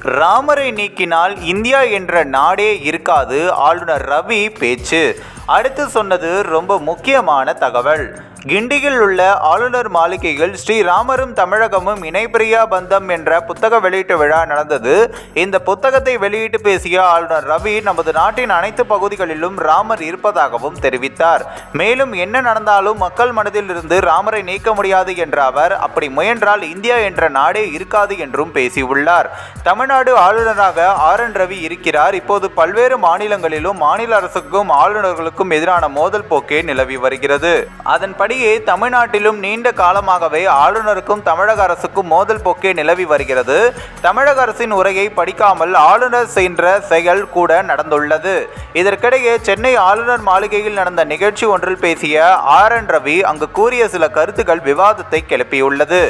ராமரை நீக்கினால் இந்தியா என்ற நாடே இருக்காது ஆளுநர் ரவி பேச்சு. அடுத்து சொன்னது ரொம்ப முக்கியமான தகவல். கிண்டியில் உள்ள ஆளுநர் மாளிகையில் ஸ்ரீராமரும் தமிழகமும் இணைப்பிரியா பந்தம் என்ற புத்தக வெளியீட்டு விழா நடந்தது. இந்த புத்தகத்தை வெளியிட்டு பேசிய ஆளுநர் ரவி நமது நாட்டின் அனைத்து பகுதிகளிலும் ராமர் இருப்பதாகவும் தெரிவித்தார். மேலும் என்ன நடந்தாலும் மக்கள் மனதில் இருந்து ராமரை நீக்க முடியாது என்ற அவர் அப்படி முயன்றால் இந்தியா என்ற நாடே இருக்காது என்றும் பேசியுள்ளார். தமிழ்நாடு ஆளுநராக ஆர். என். ரவி இருக்கிறார். இப்போது பல்வேறு மாநிலங்களிலும் மாநில அரசுக்கும் ஆளுநர்களுக்கும் எதிரான மோதல் போக்கே நிலவி வருகிறது. அதன்படி அதன்படியே தமிழ்நாட்டிலும் நீண்ட காலமாகவே ஆளுநருக்கும் தமிழக அரசுக்கும் மோதல் போக்கே நிலவி வருகிறது. தமிழக அரசின் உரையை படிக்காமல் ஆளுநர் சென்ற செயல் கூட நடந்துள்ளது. இதற்கிடையே சென்னை ஆளுநர் மாளிகையில் நடந்த நிகழ்ச்சி ஒன்றில் பேசிய ஆர் என் ரவி அங்கு கூறிய சில கருத்துக்கள் விவாதத்தை கிளப்பியுள்ளது.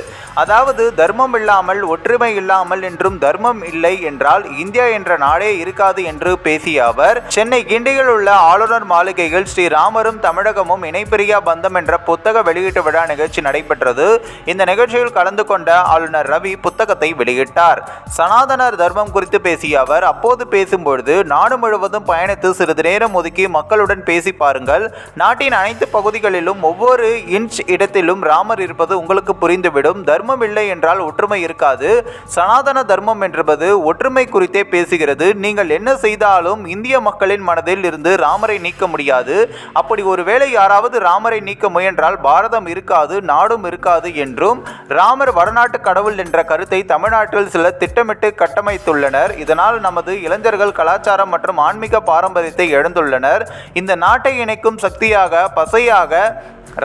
அதாவது தர்மம் இல்லாமல் ஒற்றுமை இல்லாமல் என்றும் தர்மம் இல்லை என்றால் இந்தியா என்ற நாடே இருக்காது என்று பேசிய அவர் சென்னை கிண்டியில் உள்ள ஆளுநர் மாளிகையில் ஸ்ரீராமரும் தமிழகமும் இணைப்பிரியா பந்தம் என்ற புத்தக வெளியீட்டு விழா நிகழ்ச்சி நடைபெற்றது. இந்த நிகழ்ச்சியில் கலந்து கொண்ட ஆளுநர் ரவி புத்தகத்தை வெளியிட்டார். சனாதனர் தர்மம் குறித்து பேசிய அவர் அப்போது பேசும்பொழுது நாடு முழுவதும் பயணித்து சிறிது நேரம் ஒதுக்கி மக்களுடன் பேசி பாருங்கள். நாட்டின் அனைத்து பகுதிகளிலும் ஒவ்வொரு இன்ச் இடத்திலும் ராமர் இருப்பது உங்களுக்கு புரிந்துவிடும். தர்மம் இல்லை என்றால் ஒற்றுமை இருக்காது. சனாதன தர்மம் என்பது ஒற்றுமை குறித்தே பேசுகிறது. நீங்கள் என்ன செய்தாலும் இந்திய மக்களின் மனதில் இருந்து ராமரை நீக்க முடியாது. அப்படி ஒருவேளை யாராவது ராமரை நீக்க முயன்ற என்றால் பாரதம் இருக்காது நாடும் இருக்காது என்றும் ராமர் வடநாட்டு கடவுள் என்ற கருத்தை தமிழ்நாட்டில் சிலர் திட்டமிட்டு கட்டமைத்துள்ளனர். இதனால் நமது இளைஞர்கள் கலாச்சாரம் மற்றும் ஆன்மீக பாரம்பரியத்தை எழுந்துள்ளனர். இந்த நாட்டை இணைக்கும் சக்தியாக பசையாக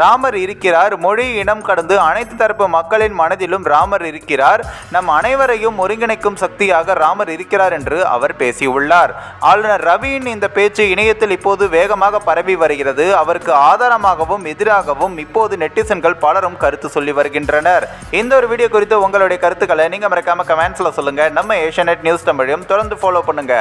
ராமர் இருக்கிறார். மொழி இனம் கடந்து அனைத்து தரப்பு மக்களின் மனதிலும் ராமர் இருக்கிறார். நம் அனைவரையும் ஒருங்கிணைக்கும் சக்தியாக ராமர் இருக்கிறார் என்று அவர் பேசியுள்ளார். ஆளுநர் ரவியின் இந்த பேச்சு இணையத்தில் இப்போது வேகமாக பரவி வருகிறது. அவருக்கு ஆதாரமாகவும் எதிராகவும் இப்போது நெட்டிசன்கள் பலரும் கருத்து சொல்லி வருகின்றனர். இந்த ஒரு வீடியோ குறித்து உங்களுடைய கருத்துக்களை நீங்க மறக்காம கமெண்ட்ஸ்ல சொல்லுங்க. நம்ம ஏஷியநெட் நியூஸ் தமிழையும் தொடர்ந்து ஃபாலோ பண்ணுங்க.